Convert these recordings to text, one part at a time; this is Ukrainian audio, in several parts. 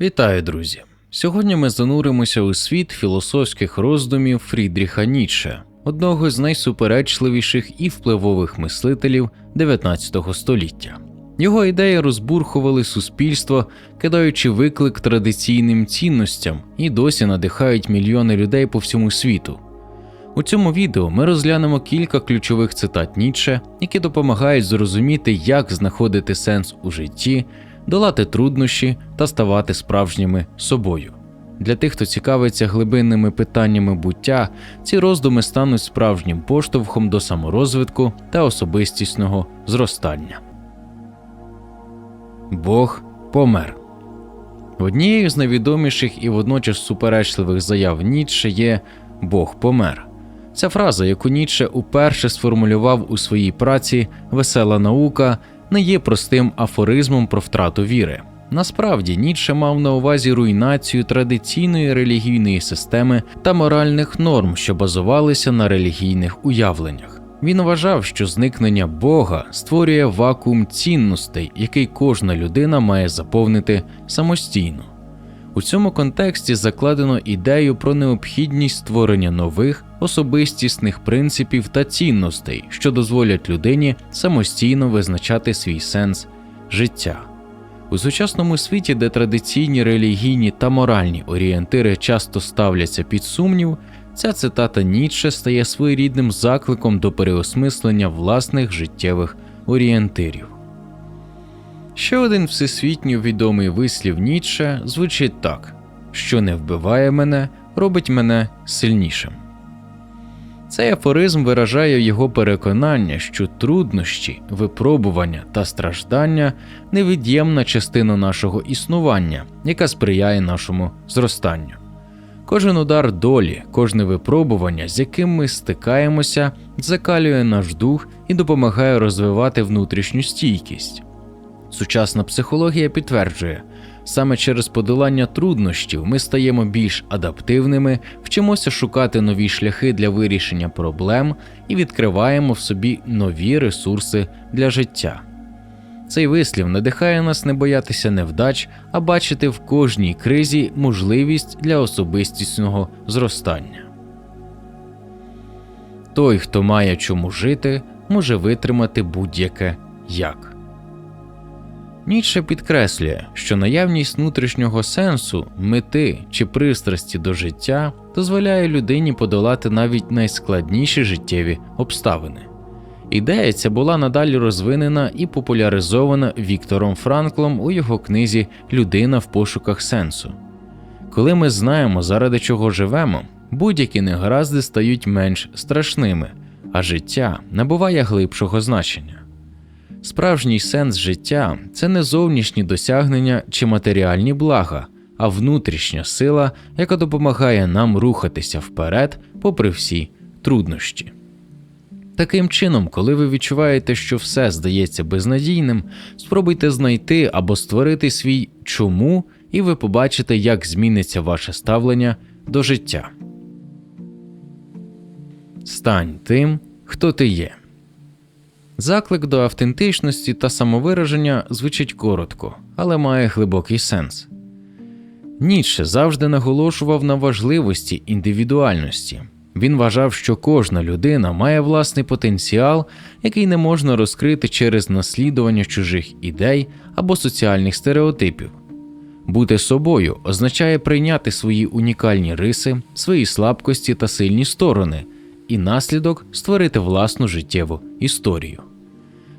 Вітаю, друзі! Сьогодні ми зануримося у світ філософських роздумів Фрідріха Ніцше, одного з найсуперечливіших і впливових мислителів 19 століття. Його ідеї розбурхували суспільство, кидаючи виклик традиційним цінностям і досі надихають мільйони людей по всьому світу. У цьому відео ми розглянемо кілька ключових цитат Ніцше, які допомагають зрозуміти, як знаходити сенс у житті, долати труднощі та ставати справжніми собою. Для тих, хто цікавиться глибинними питаннями буття, ці роздуми стануть справжнім поштовхом до саморозвитку та особистісного зростання. Бог помер. Однією з найвідоміших і водночас суперечливих заяв Ніцше є Бог помер. Ця фраза, яку Ніцше уперше сформулював у своїй праці Весела наука, не є простим афоризмом про втрату віри. Насправді Ніцше мав на увазі руйнацію традиційної релігійної системи та моральних норм, що базувалися на релігійних уявленнях. Він вважав, що зникнення Бога створює вакуум цінностей, який кожна людина має заповнити самостійно. У цьому контексті закладено ідею про необхідність створення нових особистісних принципів та цінностей, що дозволять людині самостійно визначати свій сенс життя. У сучасному світі, де традиційні релігійні та моральні орієнтири часто ставляться під сумнів, ця цитата Ніцше стає своєрідним закликом до переосмислення власних життєвих орієнтирів. Ще один всесвітньо відомий вислів Ніцше звучить так: що не вбиває мене, робить мене сильнішим. Цей афоризм виражає його переконання, що труднощі, випробування та страждання невід'ємна частина нашого існування, яка сприяє нашому зростанню. Кожен удар долі, кожне випробування, з яким ми стикаємося, закалює наш дух і допомагає розвивати внутрішню стійкість. Сучасна психологія підтверджує, саме через подолання труднощів ми стаємо більш адаптивними, вчимося шукати нові шляхи для вирішення проблем і відкриваємо в собі нові ресурси для життя. Цей вислів надихає нас не боятися невдач, а бачити в кожній кризі можливість для особистісного зростання. Той, хто має чому жити, може витримати будь-яке як. Ніцше підкреслює, що наявність внутрішнього сенсу, мети чи пристрасті до життя дозволяє людині подолати навіть найскладніші життєві обставини. Ідея ця була надалі розвинена і популяризована Віктором Франклом у його книзі Людина в пошуках сенсу. Коли ми знаємо, заради чого живемо, будь-які негаразди стають менш страшними, а життя набуває глибшого значення. Справжній сенс життя це не зовнішні досягнення чи матеріальні блага, а внутрішня сила, яка допомагає нам рухатися вперед, попри всі труднощі. Таким чином, коли ви відчуваєте, що все здається безнадійним, спробуйте знайти або створити свій чому, і ви побачите, як зміниться ваше ставлення до життя. Стань тим, хто ти є. Заклик до автентичності та самовираження звучить коротко, але має глибокий сенс. Ніцше завжди наголошував на важливості індивідуальності. Він вважав, що кожна людина має власний потенціал, який не можна розкрити через наслідування чужих ідей або соціальних стереотипів. Бути собою означає прийняти свої унікальні риси, свої слабкості та сильні сторони, і наслідок створити власну життєву історію.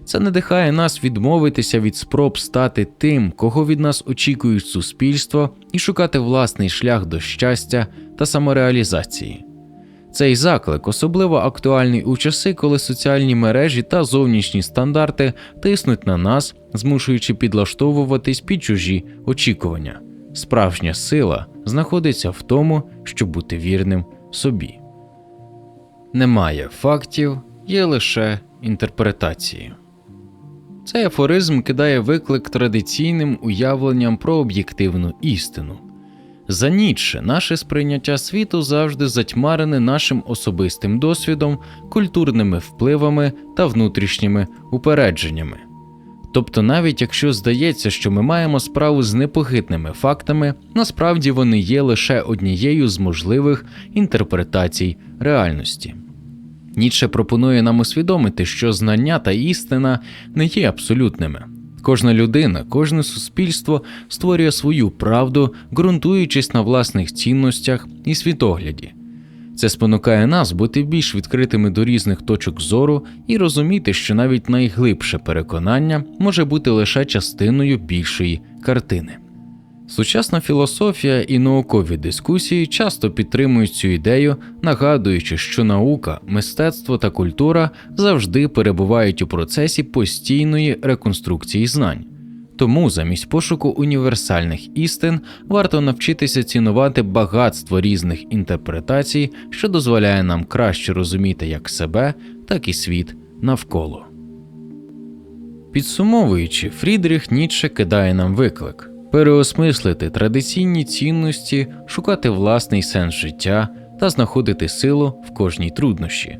Це надихає нас відмовитися від спроб стати тим, кого від нас очікують суспільство, і шукати власний шлях до щастя та самореалізації. Цей заклик особливо актуальний у часи, коли соціальні мережі та зовнішні стандарти тиснуть на нас, змушуючи підлаштовуватись під чужі очікування. Справжня сила знаходиться в тому, щоб бути вірним собі. Немає фактів, є лише інтерпретації. Цей афоризм кидає виклик традиційним уявленням про об'єктивну істину. За Ніцше наше сприйняття світу завжди затьмарене нашим особистим досвідом, культурними впливами та внутрішніми упередженнями. Тобто, навіть якщо здається, що ми маємо справу з непохитними фактами, насправді вони є лише однією з можливих інтерпретацій реальності. Ніцше пропонує нам усвідомити, що знання та істина не є абсолютними. Кожна людина, кожне суспільство створює свою правду, ґрунтуючись на власних цінностях і світогляді. Це спонукає нас бути більш відкритими до різних точок зору і розуміти, що навіть найглибше переконання може бути лише частиною більшої картини. Сучасна філософія і наукові дискусії часто підтримують цю ідею, нагадуючи, що наука, мистецтво та культура завжди перебувають у процесі постійної реконструкції знань. Тому замість пошуку універсальних істин варто навчитися цінувати багатство різних інтерпретацій, що дозволяє нам краще розуміти як себе, так і світ навколо. Підсумовуючи, Фрідріх Ніцше кидає нам виклик переосмислити традиційні цінності, шукати власний сенс життя та знаходити силу в кожній труднощі.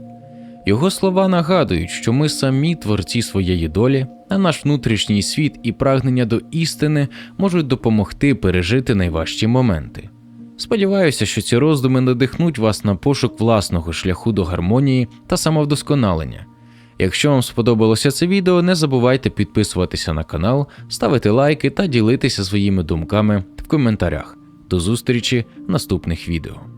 Його слова нагадують, що ми самі творці своєї долі, а наш внутрішній світ і прагнення до істини можуть допомогти пережити найважчі моменти. Сподіваюся, що ці роздуми надихнуть вас на пошук власного шляху до гармонії та самовдосконалення. Якщо вам сподобалося це відео, не забувайте підписуватися на канал, ставити лайки та ділитися своїми думками в коментарях. До зустрічі в наступних відео.